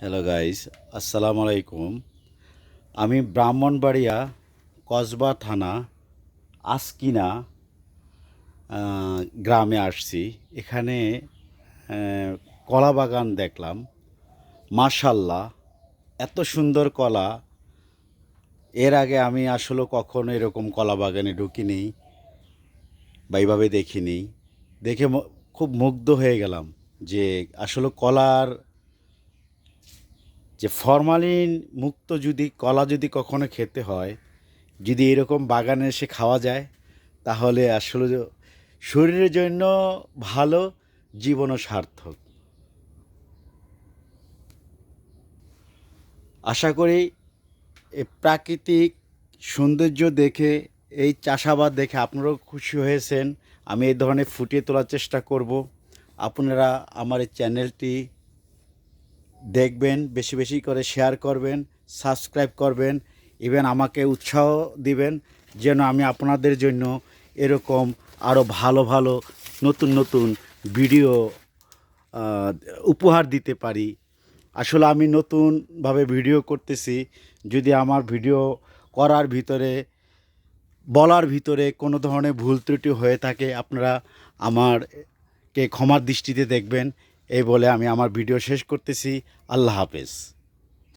Hello guys আসসালামু আলাইকুম আমি ব্রাহ্মণবাড়িয়া কসবা থানা আসকিনা গ্রামে আসছি। এখানে কলা বাগান দেখলাম। মাশাল্লাহ এত সুন্দর কলা। এর আগে আমি আসলে কখনো এরকম কলা বাগানে ঢুকিনি বা এইভাবে দেখিনি। দেখে খুব মুগ্ধ হয়ে গেলাম যে আসলে কলার যে ফরমালিন মুক্ত যদি, কলা যদি কখনো খেতে হয়, যদি এরকম বাগানে এসে খাওয়া যায়, তাহলে আসলে শরীরের জন্য ভালো, জীবনও সার্থক। আশা করি প্রাকৃতিক সৌন্দর্য দেখে, এই চাষাবাদ দেখে আপনারাও খুশি হয়েছেন। আমি এই ধরনের ফুটিয়ে তোলার চেষ্টা করব। আপনারা আমার এই চ্যানেলটি দেখবেন, বেশি বেশি করে শেয়ার করবেন সাবস্ক্রাইব করবেন ইভেন আমাকে উৎসাহ দিবেন যেন আমি আপনাদের জন্য এরকম আরও ভালো ভালো, নতুন নতুন ভিডিও উপহার দিতে পারি। আসলে আমি নতুনভাবে ভিডিও করতেছি। যদি আমার ভিডিও করার ভিতরে, বলার ভিতরে কোনো ধরনের ভুল ত্রুটি হয়ে থাকে, আপনারা আমারকে ক্ষমার দৃষ্টিতে দেখবেন। এই বলে আমি আমার ভিডিও শেষ করতেছি। আল্লাহ হাফেজ।